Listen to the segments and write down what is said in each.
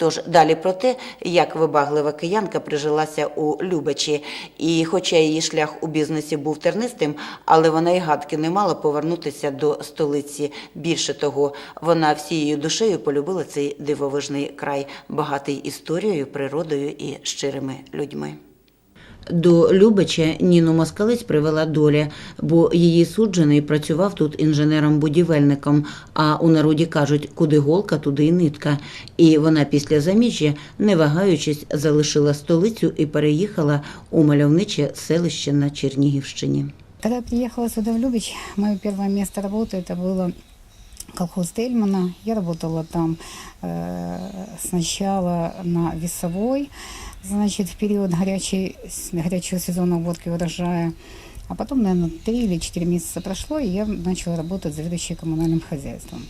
Тож далі про те, як вибаглива киянка прижилася у Любачі, і хоча її шлях у бізнесі був тернистим, але вона й гадки не мала повернутися до столиці. Більше того, вона всією душею полюбила цей дивовижний край, багатий історією, природою і щирими людьми. До Любича Ніну Москалець привела доля, бо її суджений працював тут інженером-будівельником. А у народі кажуть, куди голка, туди й нитка. І вона після заміжжя, не вагаючись, залишила столицю і переїхала у мальовниче селище на Чернігівщині. Когда я приехала сюда в Любич, мое первое место работы это было колхоз Тельмана. Я работала там э, сначала на весовой, значит, в период горячей, горячего сезона уборки урожая. А потом, наверное, три или четыре месяца прошло, и я начала работать заведующей коммунальным хозяйством.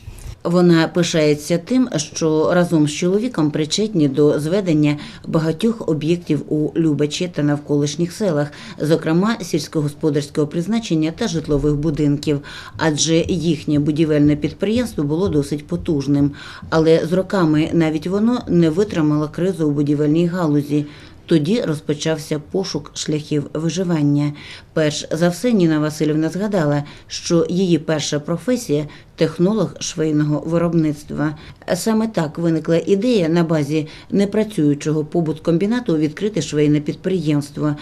Вона пишається тим, що разом з чоловіком причетні до зведення багатьох об'єктів у Любачі та навколишніх селах, зокрема сільськогосподарського призначення та житлових будинків, адже їхнє будівельне підприємство було досить потужним. Але з роками навіть воно не витримало кризу у будівельній галузі. Тоді розпочався пошук шляхів виживання. Перш за все, Ніна Васильівна згадала, що її перша професія технолог швейного виробництва. Саме так виникла ідея на базі непрацюючого побуткомбінату відкрити швейне підприємство.